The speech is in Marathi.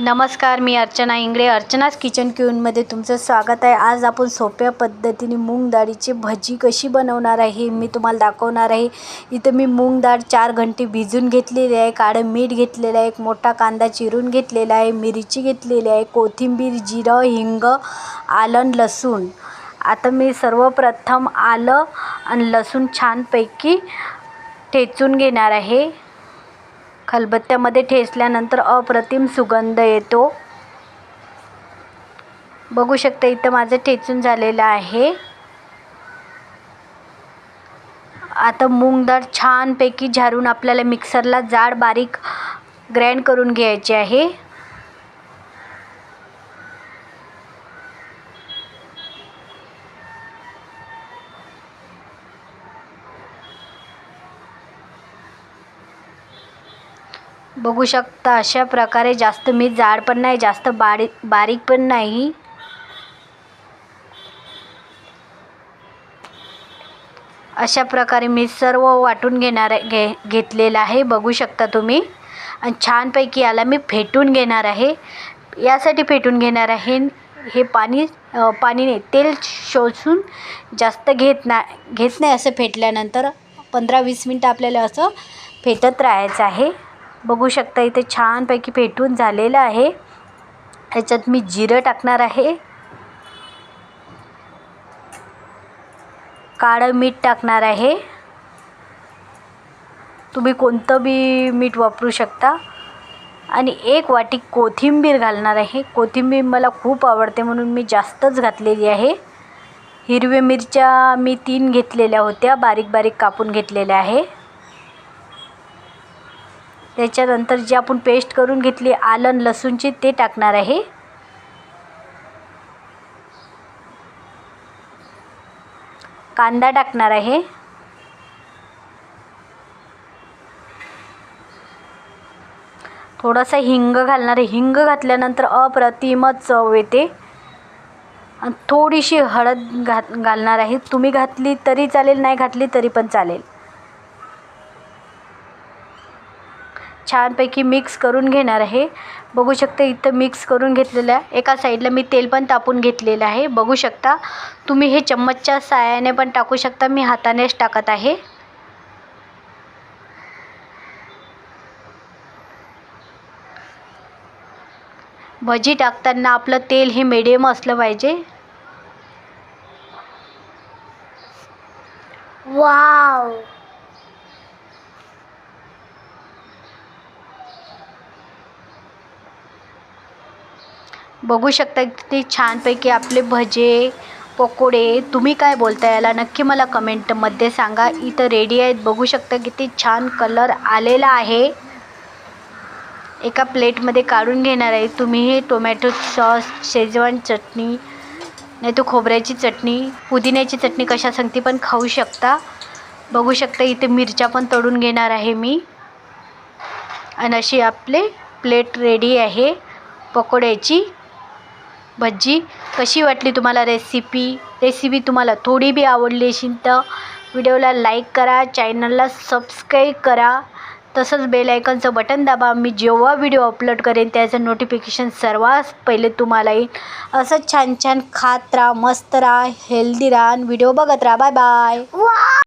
नमस्कार मी अर्चना इंगळे. अर्चनाच किचन क्यूनमध्ये तुमचं स्वागत आहे. आज आपण सोप्या पद्धतीने मूग डाळीची भजी कशी बनवणार आहे हे मी तुम्हाला दाखवणार आहे. इथं मी मूग डाळ चार घंटे भिजून घेतलेली आहे काळं मीठ घेतलेलं आहे एक मोठा कांदा चिरून घेतलेला आहे मिरची घेतलेली आहे कोथिंबीर जिरं हिंग आलं लसूण. आता मी सर्वप्रथम आलं आणि लसूण छानपैकी ठेचून घेणार आहे. खलबत्त्यामध्ये ठेचल्यानंतर अप्रतिम सुगंध येतो. बघू शकता इथं माझं ठेचून झालेलं आहे. आता मूग डाळ छानपैकी झारून आपल्याला मिक्सरला जाड बारीक ग्राइंड करून घ्यायची आहे. बघू शकता अशा प्रकारे जास्त मी जाड पण नाही जास्त बारीक बारीक पण नाही. अशा प्रकारे मी सर्व वाटून घेणार आहे घे घेतलेलं आहे बघू शकता तुम्ही. आणि छानपैकी याला मी फेटून घेणार आहे. यासाठी फेटून घेणार आहे. हे पाणी पाणी नाही तेल शोषून जास्त घेत ना घेत नाही असं फेटल्यानंतर पंधरा वीस मिनटं आपल्याला असं फेटत राहायचं आहे. बघू शकता इथे छानपैकी फेटून झालेलं आहे. ह्याच्यात मी जिरं टाकणार आहे. काळं मीठ टाकणार आहे. तुम्ही कोणतं बी मीठ वापरू शकता. आणि एक वाटी कोथिंबीर घालणार आहे. कोथिंबीर मला खूप आवडते म्हणून मी जास्तच घातलेली आहे. हिरव्या मिरच्या मी तीन घेतलेल्या होत्या. बारीक बारीक कापून घेतलेल्या आहे. त्याच्यानंतर जे आपण पेस्ट करून घेतली आलं लसूणची ते टाकणार आहे. कांदा टाकणार आहे. थोडासा हिंग घालणार आहे. हिंग घातल्यानंतर अप्रतिमच चव येते. आणि थोडीशी हळद घात घालणार आहे. तुम्ही घातली तरी चालेल नाही घातली तरी पण चालेल. छानपैकी मिक्स करून घेणार आहे. बघू शकता इथं मिक्स करून घेतलेलं आहे. एका साईडला मी तेल पण तापून घेतलेलं आहे. बघू शकता तुम्ही हे चम्मचच्या साहाय्याने पण टाकू शकता. मी हातानेच टाकत आहे. भजी टाकताना आपलं तेल हे मिडियम असलं पाहिजे. वाव बघू शकता किती छानपैकी आपले भजे पकोडे. तुम्ही काय बोलता याला नक्की मला कमेंटमध्ये सांगा. इथं रेडी आहेत. बघू शकता किती छान कलर आलेला आहे. एका प्लेटमध्ये काढून घेणार आहे. तुम्ही हे टोमॅटो सॉस शेजवान चटणी नाही तर खोबऱ्याची चटणी पुदिन्याची चटणी कशा सांगते पण खाऊ शकता. बघू शकता इथे मिरच्या पण तळून घेणार आहे मी. आणि अशी आपले प्लेट रेडी आहे. पकोड्याची. भज्जी कशी वाटली तुम्हाला रेसिपी रेसिपी तुम्हाला थोडी बी आवडली असेल तर व्हिडिओला लाईक करा चॅनलला सबस्क्राईब करा. तसंच बेल आयकनचं बटन दाबा. मी जेव्हा व्हिडिओ अपलोड करेन त्याचं नोटिफिकेशन सर्वात पहिले तुम्हाला येईल. असंच छान छान खात राहा मस्त राहा हेल्दी राहा. व्हिडिओ बघत राहा. Bye bye